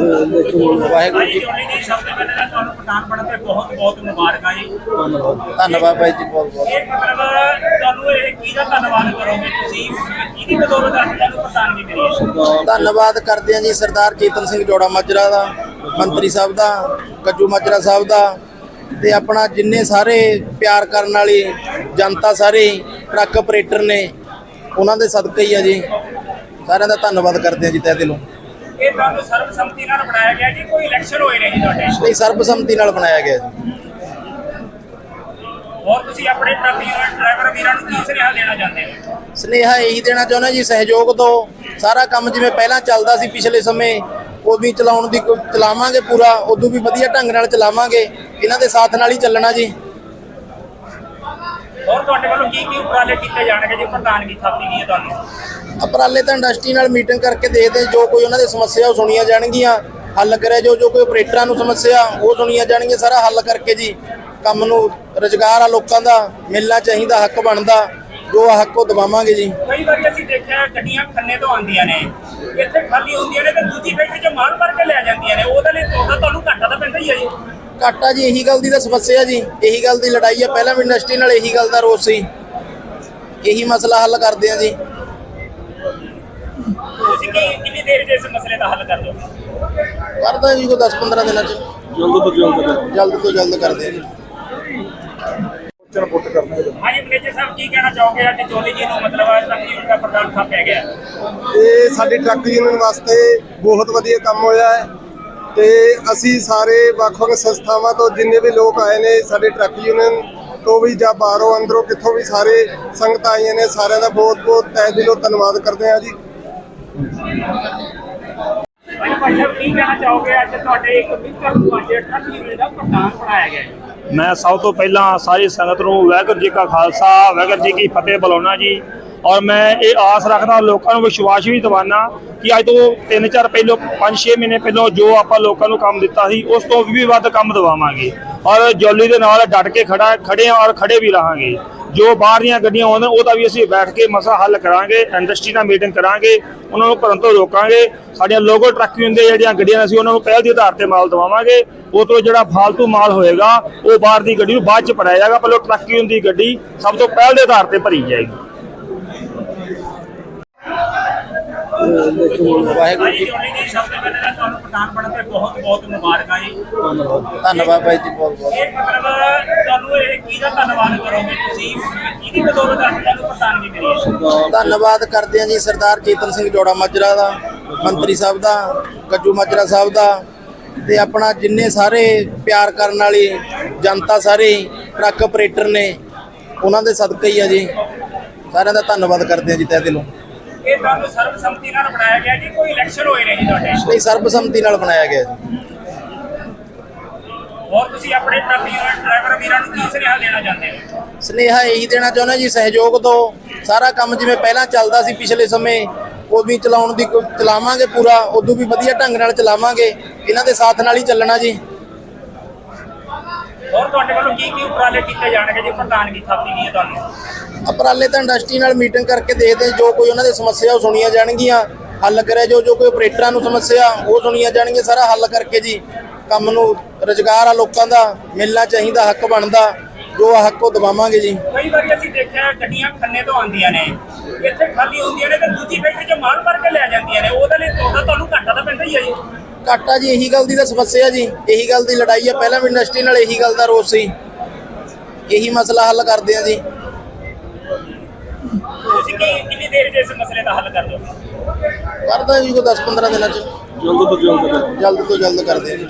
ਵਾਹਿਗੁਰੂ ਜੀ ਜੀ ਜੋਲੀ ਜੀ ਸਭ ਤੋਂ ਪਹਿਲਾਂ ਤਾਂ ਤੁਹਾਨੂੰ ਪ੍ਰਧਾਨ ਬਣਨ ਤੇ ਬਹੁਤ ਬਹੁਤ ਮੁਬਾਰਕਾਂ ਜੀ। ਧੰਨਵਾਦ। ਬਾਈ ਜੀ ਬਹੁਤ ਬਹੁਤ। ਇਹ ਮਤਲਬ ਤੁਹਾਨੂੰ ਇਹ ਕਿਹਦਾ ਧੰਨਵਾਦ ਕਰੋਗੇ ਤੁਸੀਂ? ਕਿਹਦੀ ਬਦੌਲਤ ਅੱਜ ਤੁਹਾਨੂੰ ਪ੍ਰਧਾਨਗੀ ਮਿਲੀ ਹੈ ਧੰਨਵਾਦ ਕਰਦੇ ਹਾਂ ਜੀ ਸਰਦਾਰ ਚੇਤਨ ਸਿੰਘ ਜੋੜਾ ਮਾਜਰਾ ਦਾ ਮੰਤਰੀ ਸਾਹਿਬ ਦਾ ਗੱਜੂ ਮਾਜਰਾ ਸਾਹਿਬ ਦਾ ਤੇ ਆਪਣਾ ਜਿੰਨੇ ਸਾਰੇ ਪਿਆਰ ਕਰਨ ਵਾਲੀ ਜਨਤਾ ਸਾਰੇ ਟਰੱਕ ਆਪਰੇਟਰ ਨੇ ਉਹਨਾਂ ਦੇ ਸਦਕਾ ਹੀ ਆ ਜੀ। ਸਾਰਿਆਂ ਦਾ ਧੰਨਵਾਦ ਕਰਦੇ ਹਾਂ ਜੀ ਤਹਿ ਦਿਲੋਂ। ਇਹ ਤੁਹਾਨੂੰ ਸਰਬਸੰਮਤੀ ਨਾਲ ਬਣਾਇਆ ਗਿਆ ਜੀ ਕੋਈ ਇਲੈਕਸ਼ਨ ਹੋਏ ਨੇ ਜੀ ਤੁਹਾਡੇ? ਨਹੀਂ ਸਰਬਸੰਮਤੀ ਨਾਲ ਬਣਾਇਆ ਗਿਆ ਜੀ। ਹੋਰ ਤੁਸੀਂ ਆਪਣੇ ਟਰੱਕ ਡਰਾਈਵਰ ਵੀਰਾਂ ਨੂੰ ਕੀ ਸੁਨੇਹਾ ਦੇਣਾ ਚਾਹੁੰਦੇ ਹੋ? ਸਨੇਹਾ ਇਹੀ ਦੇਣਾ ਚਾਹੁੰਦਾ ਜੀ ਸਹਿਯੋਗ ਦਿਓ ਸਾਰਾ ਕੰਮ ਜਿਵੇਂ ਪਹਿਲਾਂ ਚੱਲਦਾ ਸੀ ਪਿਛਲੇ ਸਮੇਂ ਉਦੋਂ ਹੀ ਚਲਾਉਣ ਦੀ ਕੋ- ਚਲਾਵਾਂਗੇ ਪੂਰਾ ਉਦੋਂ ਵੀ ਵਧੀਆ ਢੰਗ ਨਾਲ ਚਲਾਵਾਂਗੇ। ਇਹਨਾਂ ਦੇ ਸਾਥ ਨਾਲ ਹੀ ਚੱਲਣਾ ਜੀ। ਹੋਰ ਤੁਹਾਡੇ ਵੱਲੋਂ ਕੀ ਕੀ ਉਪਰਾਲੇ ਕੀਤੇ ਜਾਣਗੇ ਜੀ? ਪ੍ਰਧਾਨਗੀ ਥਾਪੀ ਗਈ ਹੈ ਤੁਹਾਨੂੰ? ਅਪਰਾਲੇ ਤਾਂ ਇੰਡਸਟਰੀ ਨਾਲ ਮੀਟਿੰਗ ਕਰਕੇ ਦੇਖਦੇ ਜੋ ਕੋਈ ਉਹਨਾਂ ਦੀ ਸਮੱਸਿਆ ਉਹ ਸੁਣੀਆਂ ਜਾਣਗੀਆਂ। ਹੱਲ ਕਰਿਆ ਜੋ ਜੋ ਕੋਈ ਆਪਰੇਟਰਾਂ ਨੂੰ ਸਮੱਸਿਆ ਉਹ ਸੁਣੀਆਂ ਜਾਣਗੀਆਂ ਸਾਰਾ ਹੱਲ ਕਰਕੇ ਜੀ ਕੰਮ ਨੂੰ ਰੁਜ਼ਗਾਰ ਆ ਲੋਕਾਂ ਦਾ ਮਿਲਣਾ ਚਾਹੀਦਾ ਹੱਕ ਬਣਦਾ ਜੋ ਆ ਹੱਕ ਉਹ ਦਵਾਵਾਂਗੇ ਜੀ। ਕਈ ਵਾਰੀ ਅਸੀਂ ਦੇਖਿਆ ਗੱਡੀਆਂ ਖੰਨੇ ਤੋਂ ਆਉਂਦੀਆਂ ਨੇ ਇੱਥੇ ਖਾਲੀ ਹੁੰਦੀਆਂ ਨੇ ਤੇ ਦੂਜੀ ਫੈਕਟਰੀ 'ਚ ਮਾਲ ਭਰ ਕੇ ਲੈ ਜਾਂਦੀਆਂ ਨੇ ਉਹਦੇ ਲਈ ਤੁਹਾਡਾ ਤੁਹਾਨੂੰ ਘਾਟਾ ਤਾਂ ਪੈਂਦਾ ਹੀ ਹੈ ਜੀ। ਘਾਟਾ ਜੀ ਇਹੀ ਗੱਲ ਦੀ ਤਾਂ ਸਮੱਸਿਆ ਜੀ। ਇਹੀ ਗੱਲ ਦੀ ਲੜਾਈ ਆ ਪਹਿਲਾਂ ਵੀ ਇੰਡਸਟਰੀ ਨਾਲ ਇਹੀ ਗੱਲ ਦਾ ਰੋਸ ਸੀ। ਇਹੀ ਮਸਲਾ ਹੱਲ ਕਰਦੇ ਆ ਜੀ। ਤੁਸੀਂ ਕੀ ਕਿੰਨੀ ਦੇਰ 'ਚ ਇਸ ਮਸਲੇ ਦਾ ਹੱਲ ਕਰ ਦੋਗੇ ਕਰਦਾ ਜੀ ਕੋਈ 10 15 ਦਿਨਾਂ ਚ। ਜਲਦ ਤੋਂ ਜਲਦ ਜਲਦ ਤੋਂ ਜਲਦ ਕਰਦੇ ਆ ਜੀ। ਚਰ ਪੁੱਟ ਕਰਨਾ ਹੈ ਹਾਂਜੀ ਮੈਨੇਜਰ ਸਾਹਿਬ ਕੀ ਕਹਿਣਾ ਚਾਹੋਗੇ? ਅੱਜ ਚੋਲੀ ਜੀ ਨੂੰ ਮਤਲਬ ਤੱਕ ਯੂਨਿਟ ਦਾ ਪ੍ਰਧਾਨ ਥਾਪਿਆ ਗਿਆ? ਇਹ ਸਾਡੀ ਟਰੱਕ ਯੂਨੀਅਨ ਵਾਸਤੇ ਬਹੁਤ ਵਧੀਆ ਕੰਮ ਹੋਇਆ ਹੈ। ਤੇ ਅਸੀਂ ਸਾਰੇ ਵੱਖ-ਵੱਖ ਸੰਸਥਾਵਾਂ ਤੋਂ ਜਿੰਨੇ ਵੀ ਲੋਕ ਆਏ ਨੇ ਸਾਡੇ ਟਰੱਕ ਯੂਨੀਅਨ ਤੋਂ ਵੀ ਜਾਂ ਬਾਹਰੋਂ ਅੰਦਰੋਂ ਕਿੱਥੋਂ ਵੀ ਸਾਰੇ ਸੰਗਤਾਂ ਆਈਆਂ ਨੇ ਸਾਰਿਆਂ ਦਾ ਬਹੁਤ-ਬਹੁਤ ਤਹਿ ਦਿਲੋਂ ਧੰਨਵਾਦ ਕਰਦੇ ਹਾਂ ਜੀ। ਮੈਂ ਸਭ ਤੋਂ ਪਹਿਲਾਂ ਸਾਰੀ ਸੰਗਤ ਨੂੰ ਵਾਹਿਗੁਰੂ ਜੀ ਕਾ ਖਾਲਸਾ ਵਾਹਿਗੁਰੂ ਜੀ ਕੀ ਫਤਿਹ ਬੁਲਾਉਣਾ ਜੀ। ਔਰ ਮੈਂ ਇਹ ਆਸ ਰੱਖਦਾ ਲੋਕਾਂ ਨੂੰ ਵਿਸ਼ਵਾਸ ਵੀ ਦਿਵਾਨਾ ਕਿ ਅੱਜ ਤੋਂ 3-4 ਪਹਿਲੋਂ 5-6 ਮਹੀਨੇ ਪਹਿਲੋਂ ਜੋ ਆਪਾਂ ਲੋਕਾਂ ਨੂੰ ਕੰਮ ਦਿੱਤਾ ਸੀ, ਉਸ ਤੋਂ ਵੀ ਵੱਧ ਕੰਮ ਦਿਵਾਵਾਂਗੇ। ਔਰ ਜੌਲੀ ਦੇ ਨਾਲ ਡਟ ਕੇ ਖੜਾ, ਖੜੇ ਹਾਂ ਔਰ ਖੜੇ ਵੀ ਰਹਾਂਗੇ। ਜੋ ਬਾਹਰ ਦੀਆਂ ਗੱਡੀਆਂ ਆਉਂਦੀਆਂ ਉਹਦਾ ਵੀ ਅਸੀਂ ਬੈਠ ਕੇ ਮਸਾ ਹੱਲ ਕਰਾਂਗੇ, ਇੰਡਸਟਰੀ ਨਾਲ ਮੀਟਿੰਗ ਕਰਾਂਗੇ, ਉਹਨਾਂ ਨੂੰ ਭਰਨ ਤੋਂ ਰੋਕਾਂਗੇ। ਸਾਡੀਆਂ ਲੋਕਲ ਟਰੱਕ ਹੁੰਦੇ ਜਿਹੜੀਆਂ ਗੱਡੀਆਂ ਨੇ, ਅਸੀਂ ਉਹਨਾਂ ਨੂੰ ਪਹਿਲ ਦੇ ਆਧਾਰ ਤੇ ਮਾਲ ਦਵਾਵਾਂਗੇ। ਉਹ ਤੋਂ ਜਿਹੜਾ ਫਾਲਤੂ ਮਾਲ ਹੋਏਗਾ, ਉਹ ਬਾਹਰ ਦੀ ਗੱਡੀ ਨੂੰ ਬਾਅਦ ਚ ਭਰਾਇਆ ਜਾਏਗਾ। ਪਹਿਲਾਂ ਟਰੱਕ ਹੁੰਦੀ ਗੱਡੀ, ਸਭ ਤੋਂ ਪਹਿਲ ਦੇ ਆਧਾਰ ਤੇ ਭਰੀ ਜਾਏਗੀ। ਵਾਹਿਗੁਰੂ ਜੀ ਜੀ ਸਭ ਤੋਂ ਪਹਿਲਾਂ ਤਾਂ ਤੁਹਾਨੂੰ ਪ੍ਰਧਾਨ ਬਣਨ ਤੇ ਬਹੁਤ ਬਹੁਤ ਮੁਬਾਰਕਾਂ ਜੀ। ਧੰਨਵਾਦ। ਬਾਈ ਜੀ ਬਹੁਤ ਬਹੁਤ। ਇਹ ਮਤਲਬ ਤੁਹਾਨੂੰ ਇਹ ਕਿਹਦਾ ਧੰਨਵਾਦ ਕਰੋਗੇ ਤੁਸੀਂ? ਕਿਹਦੀ ਬਦੌਲਤ ਅੱਜ ਤੁਹਾਨੂੰ ਪ੍ਰਧਾਨਗੀ ਮਿਲੀ? ਹੈ ਧੰਨਵਾਦ ਕਰਦੇ ਹਾਂ ਜੀ ਸਰਦਾਰ ਚੇਤਨ ਸਿੰਘ ਜੋੜਾ ਮਾਜਰਾ ਦਾ ਮੰਤਰੀ ਸਾਹਿਬ ਦਾ ਗੱਜੂ ਮਾਜਰਾ ਸਾਹਿਬ ਦਾ ਤੇ ਆਪਣਾ ਜਿੰਨੇ ਸਾਰੇ ਪਿਆਰ ਕਰਨ ਵਾਲੀ ਜਨਤਾ ਸਾਰੇ ਟਰੱਕ ਆਪਰੇਟਰ ਨੇ ਉਹਨਾਂ ਦੇ ਸਦਕਾ ਹੀ ਆ ਜੀ। ਸਾਰਿਆਂ ਦਾ ਧੰਨਵਾਦ ਕਰਦੇ ਹਾਂ ਜੀ ਤਹਿ ਦਿਲੋਂ। ਇਹ ਤੁਹਾਨੂੰ ਸਰਬਸੰਮਤੀ ਨਾਲ ਬਣਾਇਆ ਗਿਆ ਜੀ ਕੋਈ ਇਲੈਕਸ਼ਨ ਹੋਏ ਨੇ ਜੀ ਤੁਹਾਡੇ? ਨਹੀਂ ਸਰਬਸੰਮਤੀ ਨਾਲ ਬਣਾਇਆ ਗਿਆ ਜੀ। ਹੋਰ ਤੁਸੀਂ ਆਪਣੇ ਟਰੱਕ ਡਰਾਈਵਰ ਵੀਰਾਂ ਨੂੰ ਕੀ ਸੁਨੇਹਾ ਦੇਣਾ ਚਾਹੁੰਦੇ ਹੋ? ਸਨੇਹਾ ਇਹੀ ਦੇਣਾ ਚਾਹੁੰਦਾ ਜੀ ਸਹਿਯੋਗ ਦਿਓ ਸਾਰਾ ਕੰਮ ਜਿਵੇਂ ਪਹਿਲਾਂ ਚੱਲਦਾ ਸੀ ਪਿਛਲੇ ਸਮੇਂ ਉਦੋਂ ਹੀ ਚਲਾਉਣ ਦੀ ਕੋ- ਚਲਾਵਾਂਗੇ ਪੂਰਾ ਉਦੋਂ ਵੀ ਵਧੀਆ ਢੰਗ ਨਾਲ ਚਲਾਵਾਂਗੇ। ਇਹਨਾਂ ਦੇ ਸਾਥ ਨਾਲ ਹੀ ਚੱਲਣਾ ਜੀ। ਹੋਰ ਤੁਹਾਡੇ ਵੱਲੋਂ ਕੀ ਕੀ ਉਪਰਾਲੇ ਕੀਤੇ ਜਾਣਗੇ ਜੀ? ਪ੍ਰਧਾਨਗੀ ਥਾਪੀ ਗਈ ਹੈ ਤੁਹਾਨੂੰ। ਅਪਰਾਲੇ ਤਾਂ ਇੰਡਸਟਰੀ ਨਾਲ ਮੀਟਿੰਗ ਕਰਕੇ ਦੇਖਦੇ ਜੋ ਕੋਈ ਉਹਨਾਂ ਦੀ ਸਮੱਸਿਆ ਉਹ ਸੁਣੀਆਂ ਜਾਣਗੀਆਂ। ਹੱਲ ਕਰਿਆ ਜੋ ਜੋ ਕੋਈ ਆਪਰੇਟਰਾਂ ਨੂੰ ਸਮੱਸਿਆ ਉਹ ਸੁਣੀਆਂ ਜਾਣਗੀਆਂ ਸਾਰਾ ਹੱਲ ਕਰਕੇ ਜੀ ਕੰਮ ਨੂੰ ਰੁਜ਼ਗਾਰ ਆ ਲੋਕਾਂ ਦਾ ਮਿਲਣਾ ਚਾਹੀਦਾ ਹੱਕ ਬਣਦਾ ਜੋ ਆ ਹੱਕ ਉਹ ਦਵਾਵਾਂਗੇ ਜੀ। ਕਈ ਵਾਰੀ ਅਸੀਂ ਦੇਖਿਆ ਗੱਡੀਆਂ ਖੰਨੇ ਤੋਂ ਆਉਂਦੀਆਂ ਨੇ ਇੱਥੇ ਖਾਲੀ ਹੁੰਦੀਆਂ ਨੇ ਤੇ ਦੂਜੀ ਫੈਕਟਰੀ 'ਚ ਮਾਲ ਭਰ ਕੇ ਲੈ ਜਾਂਦੀਆਂ ਨੇ ਉਹਦੇ ਲਈ ਤੁਹਾਡਾ ਤੁਹਾਨੂੰ ਘਾਟਾ ਤਾਂ ਪੈਂਦਾ ਹੀ ਹੈ ਜੀ। ਘਾਟਾ ਜੀ ਇਹੀ ਗੱਲ ਦੀ ਤਾਂ ਸਮੱਸਿਆ ਜੀ। ਇਹੀ ਗੱਲ ਦੀ ਲੜਾਈ ਆ। ਪਹਿਲਾਂ ਵੀ ਇੰਡਸਟਰੀ ਨਾਲ ਇਹੀ ਗੱਲ ਦਾ ਰੋਸ ਸੀ। ਇਹੀ ਮਸਲਾ ਹੱਲ ਕਰਦੇ ਆ ਜੀ। ਤੁਸੀਂ ਕੀ ਕਿੰਨੀ ਦੇਰ 'ਚ ਇਸ ਮਸਲੇ ਦਾ ਹੱਲ ਕਰ ਦੋਗੇ ਕਰਦਾ ਜੀ ਕੋਈ 10 15 ਦਿਨਾਂ ਚ। ਜਲਦ ਤੋਂ ਜਲਦ। ਜਲਦ ਤੋਂ ਜਲਦ ਕਰਦੇ ਆ ਜੀ।